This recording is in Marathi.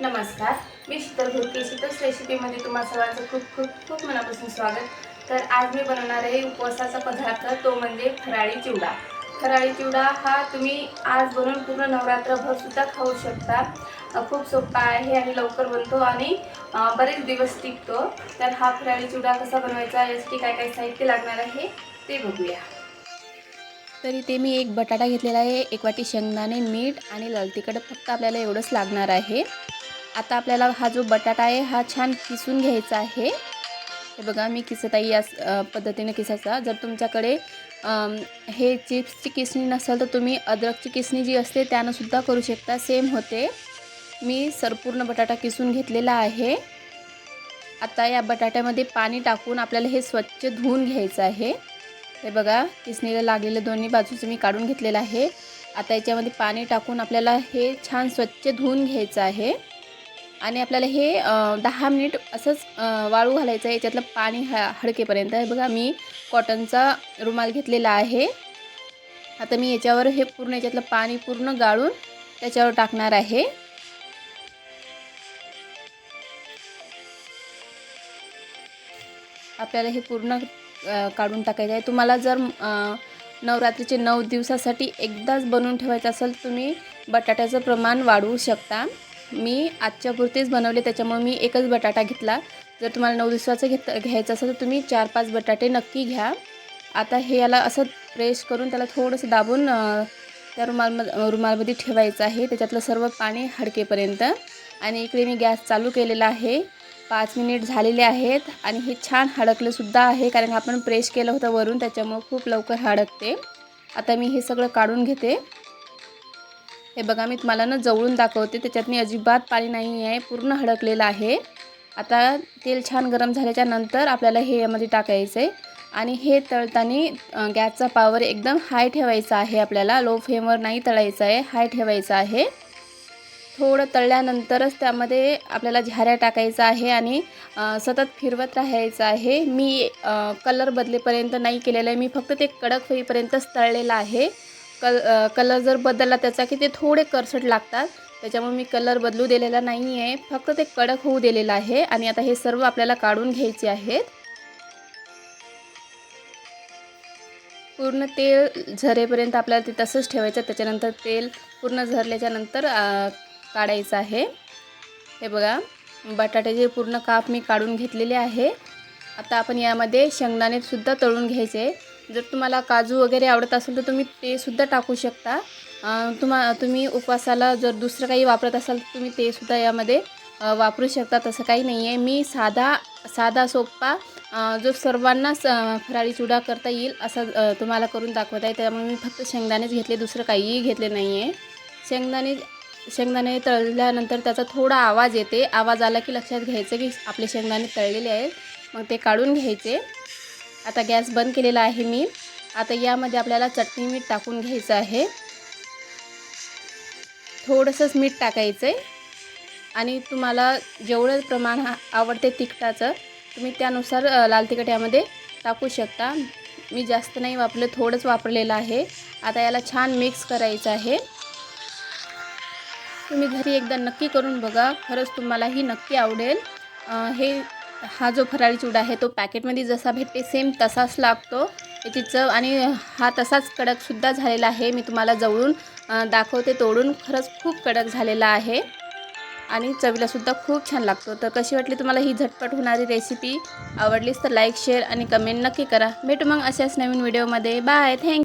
नमस्कार. मी शीतल भुरके. शीतल रेसिपीमध्ये तुम्हा सर्वांचं खूप खूप खूप मनापासून स्वागत. तर आज मी बनवणार आहे उपवासाचा पदार्थ तो म्हणजे फराळी चिवडा. फराळी चिवडा हा तुम्ही आज बनवून पूर्ण नवरात्रभर सुद्धा खाऊ शकता. खूप सोपा आहे आणि लवकर बनतो आणि बरेच दिवस टिकतो. तर हा फराळी चिवडा कसा बनवायचा यासाठी काय काय साहित्य लागणार आहे ते बघूया. तर इथे मी एक बटाटा घेतलेला आहे एक वाटी शेंगदाणे मीठ आणि लाल तिखट फक्त आपल्याला एवढंच लागणार आहे. आता आपल्याला हा जो बटाटा आहे हा छान किसून घ्यायचा आहे. हे बघा मी किसत आहे या पद्धतीने किसायचा. जर तुमच्याकडे हे चिप्सची किसणी नसेल तर तुम्ही अद्रकची किसणी जी असते त्यानं सुद्धा करू शकता. सेम होते. मी सरपूर्ण बटाटा किसून घेतलेला आहे. आता या बटाट्यामध्ये पाणी टाकून आपल्याला हे स्वच्छ धुवून घ्यायचं आहे. हे बघा किसणीला लागलेलं दोन्ही बाजूचं मी काढून घेतलेलं आहे. आता याच्यामध्ये पाणी टाकून आपल्याला हे छान स्वच्छ धुवून घ्यायचं आहे. आणि आपल्याला हे दहा मिनिट असंच वाळू घालायचं आहे. याच्यातलं पाणी ह हडकेपर्यंत. हे बघा मी कॉटनचा रुमाल घेतलेला आहे. आता मी याच्यावर हे पूर्ण याच्यातलं पाणी पूर्ण गाळून त्याच्यावर टाकणार आहे. आपल्याला हे पूर्ण काढून टाकायचं आहे. तुम्हाला जर नवरात्रीचे नऊ दिवसासाठी एकदाच बनवून ठेवायचं असेल तुम्ही बटाट्याचं प्रमाण वाढवू शकता. मी आजच्या पुरतेच बनवले त्याच्यामुळे मी एकच बटाटा घेतला. जर तुम्हाला नऊ दिवसाचं घेत घ्यायचं असेल तर तुम्ही चार पाच बटाटे नक्की घ्या. आता हे याला असं प्रेश करून त्याला थोडंसं दाबून त्या रुमालमध रुमालमध्ये ठेवायचं आहे. त्याच्यातलं सर्व पाणी हडकेपर्यंत. आणि इकडे मी गॅस चालू केलेला आहे. पाच मिनिट झालेले आहेत आणि हे छान हडकलेसुद्धा आहे कारण आपण प्रेश केलं होतं वरून त्याच्यामुळं खूप लवकर हडकते. आता मी हे सगळं काढून घेते. हे बघा मी तुम्हाला ना जवळून दाखवते. त्याच्यात मी अजिबात पाणी नाही आहे पूर्ण हडकलेलं आहे. आता तेल छान गरम झाल्याच्यानंतर आपल्याला हे यामध्ये टाकायचं आहे आणि हे तळताना गॅसचा पावर एकदम हाय ठेवायचा आहे आपल्याला. लो फ्लेमवर नाही तळायचं आहे. हाय ठेवायचं आहे. थोडं तळल्यानंतरच त्यामध्ये आपल्याला झाऱ्या टाकायचा आहे आणि सतत फिरवत राहायचं आहे. मी कलर बदलेपर्यंत नाही केलेलं आहे. मी फक्त ते कडक होईपर्यंतच तळलेलं आहे. कल कलर जर बदलला त्याचा की ते थोडे करसट लागतात. त्याच्यामुळे मी कलर बदलू दिलेला नाही आहे फक्त ते कडक होऊ दिलेलं आहे आणि आता हे सर्व आपल्याला काढून घ्यायचे आहेत. पूर्ण तेल झरेपर्यंत आपल्याला ते तसंच ठेवायचं. त्याच्यानंतर तेल पूर्ण झरल्याच्यानंतर काढायचं आहे. हे बघा बटाट्याचे पूर्ण काप मी काढून घेतलेले आहे. आता आपण यामध्ये शेंगदाणेसुद्धा तळून घ्यायचे. जर तुम्हाला काजू वगैरे आवडत असेल तर तुम्ही ते सुद्धा टाकू शकता. तुम्हा तुम्ही उपवासाला जर दुसरं काही वापरत असाल तर तुम्ही ते सुद्धा यामध्ये वापरू शकता. तसं काही नाही आहे मी साधा साधा सोप्पा जो सर्वांनाच फराळी चुडा करता येईल असा तुम्हाला करून दाखवत आहे. त्यामुळे मी फक्त शेंगदाणेच घेतले. दुसरं काहीही घेतले नाही आहे शेंगदाणे शेंगदाणे तळल्यानंतर त्याचा थोडा आवाज येते. आवाज आला की लक्षात घ्यायचं की आपले शेंगदाणे तळलेले आहेत. मग ते काढून घ्यायचे. आता गॅस बंद केलेला आहे मी. आता यामध्ये आपल्याला चटणी मीठ टाकून घ्यायचं आहे. थोडंसंच मीठ टाकायचं आहे आणि तुम्हाला जेवढं प्रमाण हा- आवडते तिखटाचं तुम्ही त्यानुसार लाल तिखट यामध्ये टाकू शकता. मी जास्त नाही वापरलं थोडंच वापरलेलं आहे. आता याला छान मिक्स करायचं आहे. तुम्ही घरी एकदा नक्की करून बघा. खरंच तुम्हाला ही नक्की आवडेल. हे हा जो फराळी चिवडा आहे तो पॅकेटमध्ये जसा भेटते सेम तसाच लागतो. याची चव आणि हा तसाच कडकसुद्धा झालेला आहे. मी तुम्हाला जवळून दाखवते तोडून. खरंच खूप कडक झालेला आहे. आणि चवीलासुद्धा खूप छान लागतो. तर कशी वाटली तुम्हाला ही झटपट होणारी रेसिपी आवडलीच तर लाईक शेअर आणि कमेंट नक्की करा. भेटू मग अशाच नवीन व्हिडिओमध्ये बाय थँक